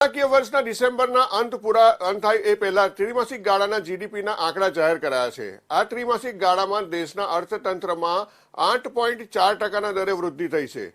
નાણાકીય વર્ષના ડિસેમ્બરના અંત પૂરા અંત થાય એ પહેલા ત્રિમાસિક ગાળાના જીડીપીના આંકડા જાહેર કરાયા છે. આ ત્રિમાસિક ગાળામાં દેશના અર્થતંત્રમાં આઠ પોઈન્ટ ચાર ટકાના દરે વૃદ્ધિ થઈ છે.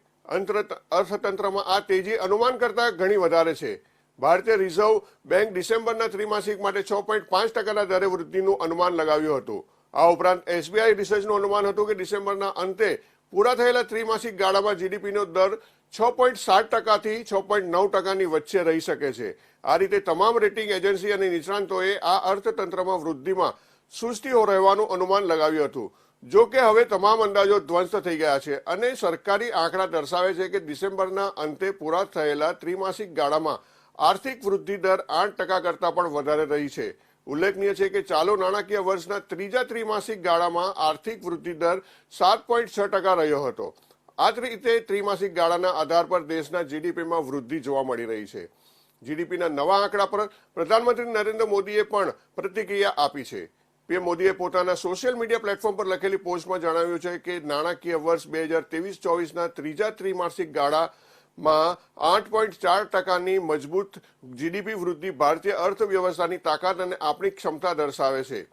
અર્થતંત્રમાં આ તેજી અનુમાન કરતા ઘણી વધારે છે. ભારતીય રિઝર્વ બેંક ડિસેમ્બરના ત્રિમાસિક માટે છ પોઈન્ટ પાંચ ટકાના દરે વૃદ્ધિનું અનુમાન લગાવ્યું હતું. આ ઉપરાંત એસબીઆઈ રિસર્ચનું અનુમાન હતું કે ડિસેમ્બરના અંતે પૂરા થયેલા ત્રિમાસિક ગાળામાં જીડીપીનો દર છ પોઈન્ટ સાત ટકાથી છ પોઈન્ટ નવ ટકાની વચ્ચે રહી શકે છે. આ રીતે તમામ રેટિંગ એજન્સી અને નિષ્ણાંતોએ આ અર્થતંત્રમાં વૃદ્ધિમાં સુસ્તીઓ રહેવાનું અનુમાન લગાવ્યું હતું. જો કે હવે તમામ અંદાજો ધ્વંસ્ત થઈ ગયા છે અને સરકારી આંકડા દર્શાવે છે કે ડિસેમ્બરના અંતે પૂરા થયેલા ત્રિમાસિક ગાળામાં આર્થિક વૃદ્ધિ દર આઠ ટકા કરતાં પણ વધારે રહી છે. ઉલ્લેખનીય છે કે ચાલુ નાણાકીય વર્ષના ત્રીજા ત્રિમાસિક ગાળામાં આર્થિક વૃદ્ધિ દર સાત પોઈન્ટ છ ટકા રહ્યો હતો. આ જ રીતે ત્રિમાસિક ગાળાના આધાર પર દેશના જીડીપીમાં વૃદ્ધિ જોવા મળી રહી છે. જીડીપીના નવા આંકડા પર પ્રધાનમંત્રી નરેન્દ્ર મોદીએ પણ પ્રતિક્રિયા આપી છે. પીએમ મોદીએ પોતાના સોશિયલ મીડિયા પ્લેટફોર્મ પર લખેલી પોસ્ટમાં જણાવ્યું છે કે નાણાકીય વર્ષ બે હજાર ત્રેવીસ ચોવીસના ત્રીજા ત્રિમાસિક ગાળામાં આઠ પોઈન્ટ ચાર ટકાની મજબૂત જીડીપી વૃદ્ધિ ભારતીય અર્થવ્યવસ્થાની તાકાત અને આપણી ક્ષમતા દર્શાવે છે.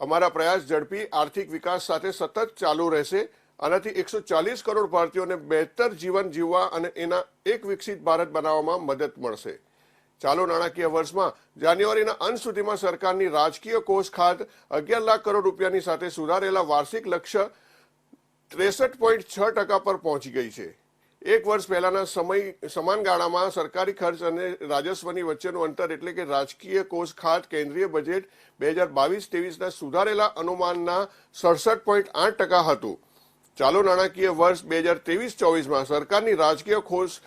અમારા પ્રયાસ ઝડપી આર્થિક વિકાસ સાથે સતત ચાલુ રહેશે. આનાથી એકસો ચાલીસ કરોડ ભારતીયોને બહેતર જીવન જીવવા અને એના એક વિકસિત ભારત બનાવવામાં મદદ મળશે. ચાલુ નાણાકીય વર્ષમાં જાન્યુઆરીના અંત સુધીમાં સરકારની રાજકીય કોષ ખાત અગિયાર લાખ કરોડ રૂપિયાની સાથે સુધારેલા વાર્ષિક લક્ષ્ય ત્રેસઠ પોઈન્ટ છ ટકા પર પહોંચી ગઈ છે. એક વર્ષ પહેલાના સમય, સમાન ગાળામાં સરકારી ખર્ચ અને રાજસ્વની વચ્ચેનું અંતર એટલે કે રાજકીય કોષ ખાત કેન્દ્રીય બજેટ બે હજાર બાવીસ ત્રેવીસના સુધારેલા અનુમાનના સડસઠ પોઈન્ટ આઠ ટકા હતું. ચાલુ નાણાકીય વર્ષ બે હજાર ત્રેવીસ ચોવીસમાં સરકારની રાજકીય કોષ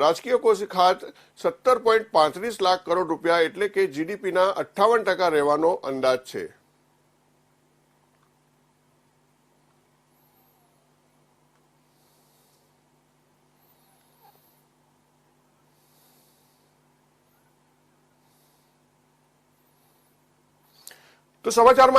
રાજકીય કોષ ખાત સત્તર પોઈન્ટ પાંત્રીસ લાખ કરોડ રૂપિયા એટલે કે જીડીપીના અઠ્ઠાવન ટકા રહેવાનો અંદાજ છે. તો સમાચારમાં